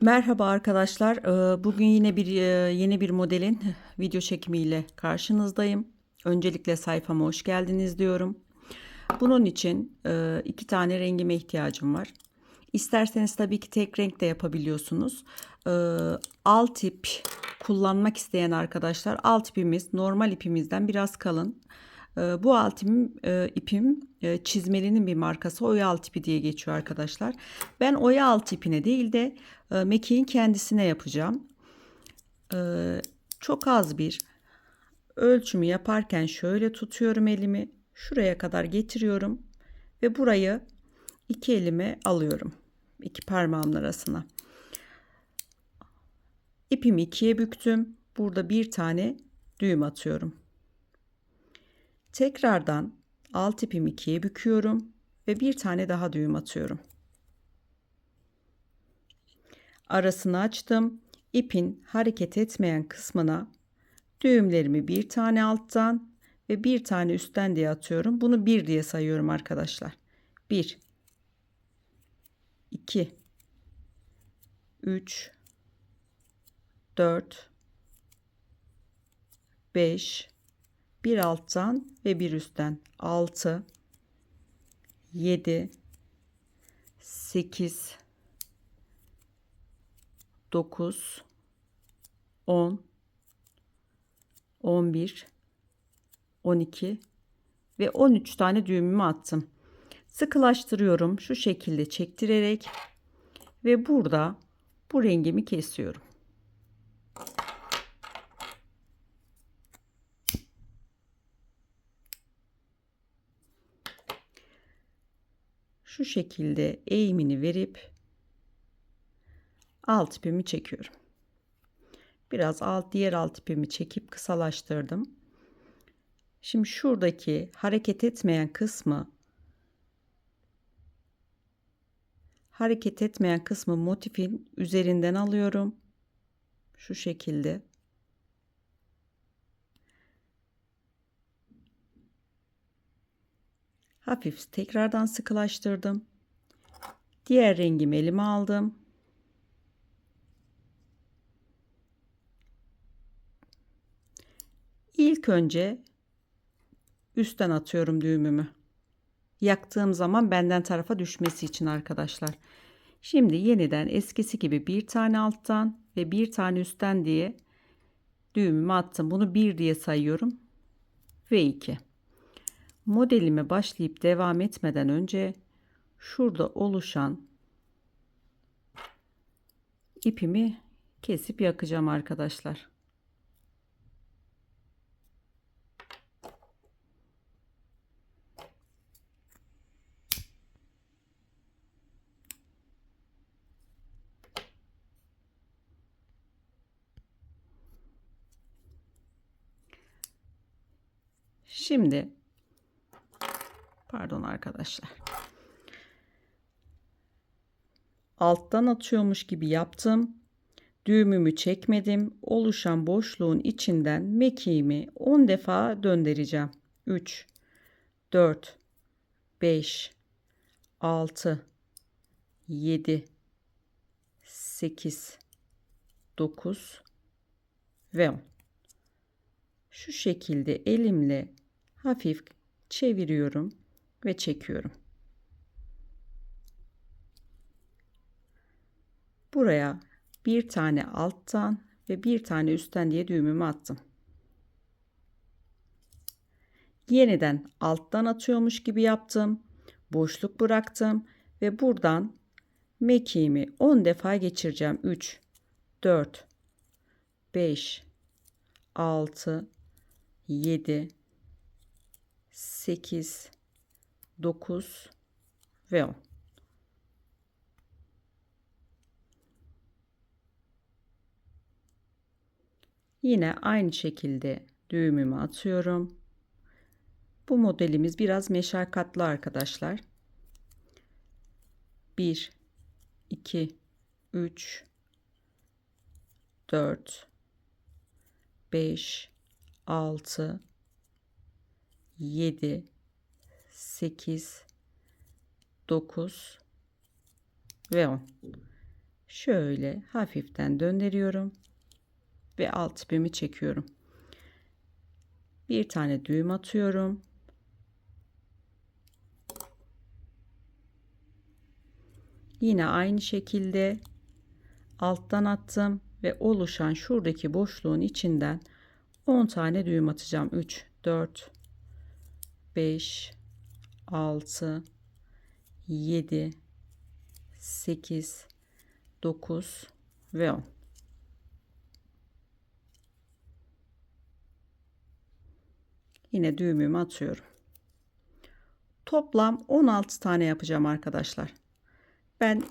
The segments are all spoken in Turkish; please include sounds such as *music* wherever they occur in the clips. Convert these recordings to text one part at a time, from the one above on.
Merhaba arkadaşlar. Ee, Bugün yine bir e, yeni bir modelin *laughs* video çekimiyle karşınızdayım. Öncelikle sayfama hoş geldiniz diyorum. Bunun için e, iki tane rengime ihtiyacım var. İsterseniz tabii ki tek renk de yapabiliyorsunuz. Ee, Alt tip kullanmak isteyen arkadaşlar alt ipimiz normal ipimizden biraz kalın. Ee, Bu alt ipim, e, ipim e, çizmelinin bir markası oya alt ipi diye geçiyor arkadaşlar. Ben oya alt ipine değil de e, mekiğin kendisine yapacağım. Ee, Çok az bir ölçümü yaparken şöyle tutuyorum elimi. Şuraya kadar getiriyorum ve burayı iki elime alıyorum. iki parmağımın arasına. İpimi ikiye büktüm. Burada bir tane düğüm atıyorum. Tekrardan alt ipimi ikiye büküyorum ve bir tane daha düğüm atıyorum. Arasını açtım. İpin hareket etmeyen kısmına düğümlerimi bir tane alttan ve bir tane üstten diye atıyorum. Bunu bir diye sayıyorum arkadaşlar. 1 2 3 4 5 bir alttan ve bir üstten 6 7 8 9 10 11 12 ve 13 tane düğümümü attım. Sıkılaştırıyorum şu şekilde çektirerek ve burada bu rengimi kesiyorum. Şu şekilde eğimini verip alt ipimi çekiyorum. Biraz alt diğer alt ipimi çekip kısalaştırdım. Şimdi şuradaki hareket etmeyen kısmı hareket etmeyen kısmı motifin üzerinden alıyorum. Şu şekilde. Hafif tekrardan sıkılaştırdım. Diğer rengimi elime aldım. İlk önce üstten atıyorum düğümümü. Yaktığım zaman benden tarafa düşmesi için arkadaşlar. Şimdi yeniden eskisi gibi bir tane alttan ve bir tane üstten diye düğümümü attım. Bunu bir diye sayıyorum. Ve iki. Modelime başlayıp devam etmeden önce şurada oluşan ipimi kesip yakacağım arkadaşlar. Şimdi pardon arkadaşlar. Alttan atıyormuş gibi yaptım. Düğümümü çekmedim. Oluşan boşluğun içinden mekiğimi 10 defa döndüreceğim. 3 4 5 6 7 8 9 ve 10. Şu şekilde elimle hafif çeviriyorum ve çekiyorum. Buraya bir tane alttan ve bir tane üstten diye düğümümü attım. Yeniden alttan atıyormuş gibi yaptım. Boşluk bıraktım ve buradan mekiğimi 10 defa geçireceğim. 3 4 5 6 7 8 9 ve 10. Yine aynı şekilde düğümümü atıyorum. Bu modelimiz biraz meşakkatli arkadaşlar. 1 2 3 4 5 6 7 8 9 ve 10. şöyle hafiften döndürüyorum ve alt ipimi çekiyorum. Bir tane düğüm atıyorum. Yine aynı şekilde alttan attım ve oluşan şuradaki boşluğun içinden 10 tane düğüm atacağım. 3, 4, 5, 6, 7, 8, 9 ve 10. Yine düğümümü atıyorum. Toplam 16 tane yapacağım arkadaşlar. Ben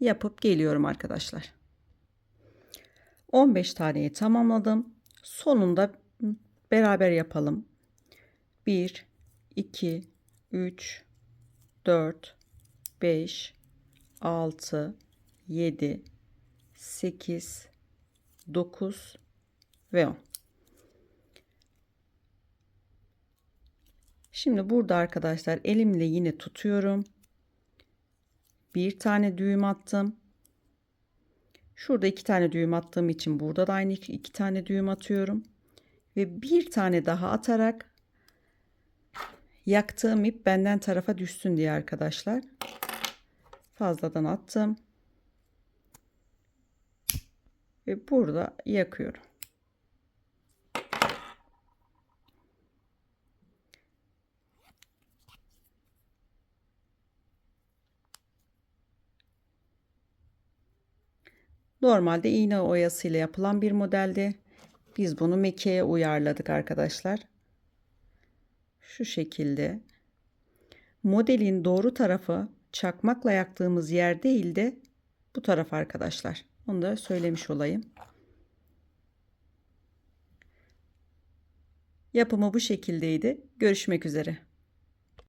yapıp geliyorum arkadaşlar. 15 taneyi tamamladım. Sonunda beraber yapalım. 1 2 3 4 5 6 7 8 9 ve 10. Şimdi burada arkadaşlar elimle yine tutuyorum. Bir tane düğüm attım. Şurada iki tane düğüm attığım için burada da aynı iki, tane düğüm atıyorum. Ve bir tane daha atarak yaktığım ip benden tarafa düşsün diye arkadaşlar. Fazladan attım. Ve burada yakıyorum. Normalde iğne oyasıyla yapılan bir modeldi. Biz bunu mekiğe uyarladık arkadaşlar. Şu şekilde. Modelin doğru tarafı çakmakla yaktığımız yer değil de bu taraf arkadaşlar. Onu da söylemiş olayım. Yapımı bu şekildeydi. Görüşmek üzere.